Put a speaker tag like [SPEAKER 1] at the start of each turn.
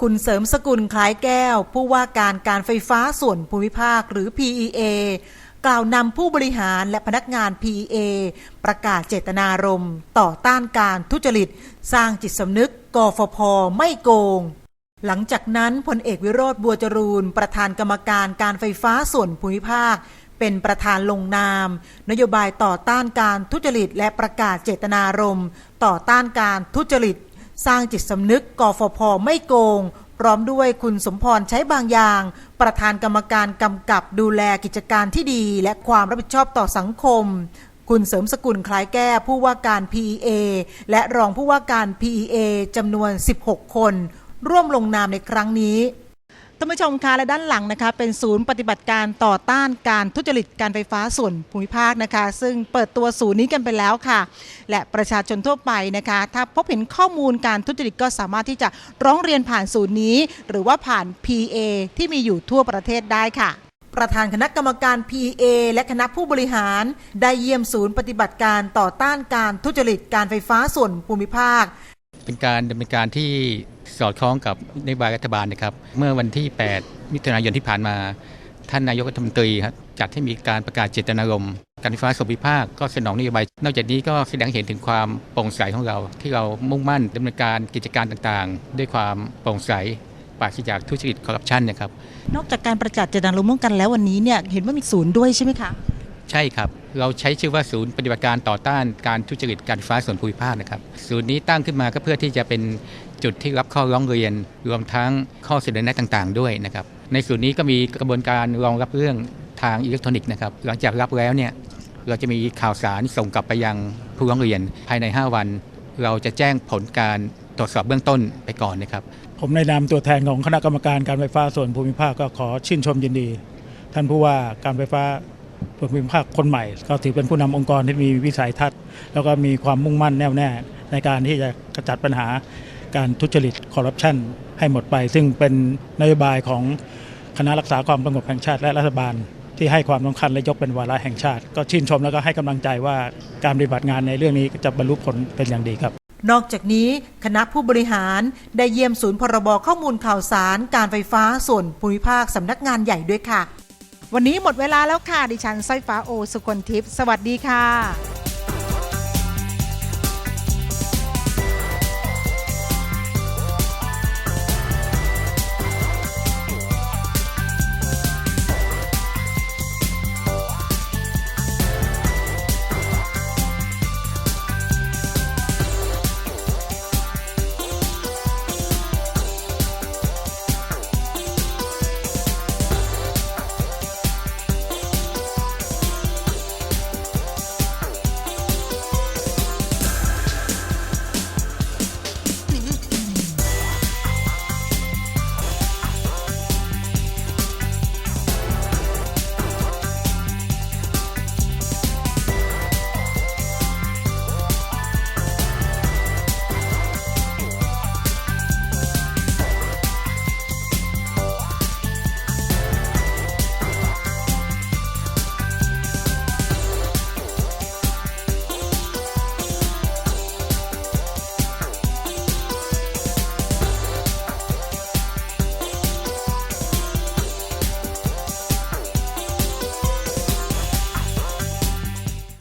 [SPEAKER 1] คุ
[SPEAKER 2] ณเสริมสกุลคล้ายแก้ว ผู้ว่าการการไฟฟ้าส่วนภูมิภาคหรือ PEA กล่าวนำผู้บริหารและพนักงาน PEA ประกาศเจตนารมณ์ต่อต้านการทุจริต สร้างจิตสำนึกกฟพไม่โกง หลังจากนั้นพลเอกวิโรธบัวจรูน ประธานกรรมการการไฟฟ้าส่วนภูมิภาค เป็นประธานลงนาม นโยบายต่อต้านการทุจริต และประกาศเจตนารมณ์ต่อต้านการทุจริต สร้างจิตสำนึกกฟพไม่โกง พร้อมด้วยคุณสมพรใช้บางอย่าง ประธานกรรมการกำกับดูแลกิจการที่ดี และความรับผิดชอบต่อสังคม คุณเสริมสกุลคล้ายแก้ผู้ว่าการ PEA และรองผู้ว่าการ PEA จำนวน 16 คน ร่วมลงนามในครั้งนี้านผู้ชมคะและด้านหลังนะคะ เป็นศูนย์ปฏิบัติการต่อต้านการทุจริตการไฟฟ้าส่วนภูมิภาคนะคะ ซึ่งเปิดตัวศูนย์นี้กันไปแล้วค่ะ และประชาชนทั่วไปนะคะ ถ้าพบเห็นข้อมูลการทุจริตก็สามารถที่จะร้องเรียนผ่านศูนย์นี้ หรือว่าผ่าน PA ที่มีอยู่ทั่วประเทศได้ค่ะประธานคณะกรรมการ PA และคณะผู้บริหาร ได้เยี่ยมศูนย์ปฏิบัติการต่อต้านการทุจริตการไฟฟ้าส่วนภูมิภาค
[SPEAKER 3] เป็นการดำเนินการที่สอดคล้องกับนโยบายรัฐบาลนะครับ เมื่อวันที่ 8 มิถุนายนที่ผ่านมา ท่านนายกรัฐมนตรีครับจัดให้มีการประกาศเจตนารมณ์การไฟฟ้าส่วนภูมิภาคก็สนองนโยบาย นอกจากนี้ก็แสดงเห็นถึงความโปร่งใสของเรา ที่เรามุ่งมั่นดำเนินการกิจการต่างๆ ด้วยความโปร่งใสปราศจากทุจริตคอร์รัปชันนะครับ
[SPEAKER 2] นอกจากการประกาศเจตนารมณ์ร่วมกันแล้ววันนี้เนี่ยเห็นว่ามีศูนย์ด้วยใช่ไหมคะ
[SPEAKER 3] ใช่ครับ เราใช้ชื่อว่าศูนย์ปฏิบัติการต่อต้านการทุจริตการไฟฟ้าส่วนภูมิภาคนะครับ ศูนย์นี้ตั้งขึ้นมาก็เพื่อที่จะเป็นจุดที่รับข้อร้องเรียน รวมทั้งข้อเสนอแนะต่างๆ ด้วยนะครับ ในศูนย์นี้ก็มีกระบวนการรองรับเรื่องทางอิเล็กทรอนิกส์นะครับ หลังจากรับแล้วเนี่ยเราจะมีข่าวสารส่งกลับไปยังผู้ร้องเรียนภายใน 5 วัน เราจะแจ้งผลการตรวจสอบเบื้องต้นไปก่อนนะครับ
[SPEAKER 4] ผมในนามตัวแทนของคณะกรรมการการไฟฟ้าส่วนภูมิภาคก็ขอชื่นชมยินดี ท่านผู้ว่าการไฟฟ้า ภูมิภาคคนใหม่ ก็ถือเป็นผู้นำองค์กรที่มีวิสัยทัศน์ แล้วก็มีความมุ่งมั่นแน่วแน่ในการที่จะกระจัดปัญหาการทุจริตคอร์รัปชันให้หมดไป ซึ่งเป็นนโยบายของคณะรักษาความสงบแห่งชาติและรัฐบาล ที่ให้ความสำคัญและยกเป็นวาระแห่งชาติ ก็ชื่นชมแล้วก็ให้กำลังใจว่าการปฏิบัติงานในเรื่องนี้จะบรรลุผลเป็นอย่างดีครับ
[SPEAKER 2] นอกจากนี้คณะผู้บริหารได้เยี่ยมศูนย์พรบข้อมูลข่าวสารการไฟฟ้าส่วนภูมิภาคสำนักงานใหญ่ด้วยค่ะ วันนี้หมดเวลาแล้วค่ะ ดิฉันสร้อยฟ้าโอสุคนทิพย์สวัสดีค่ะ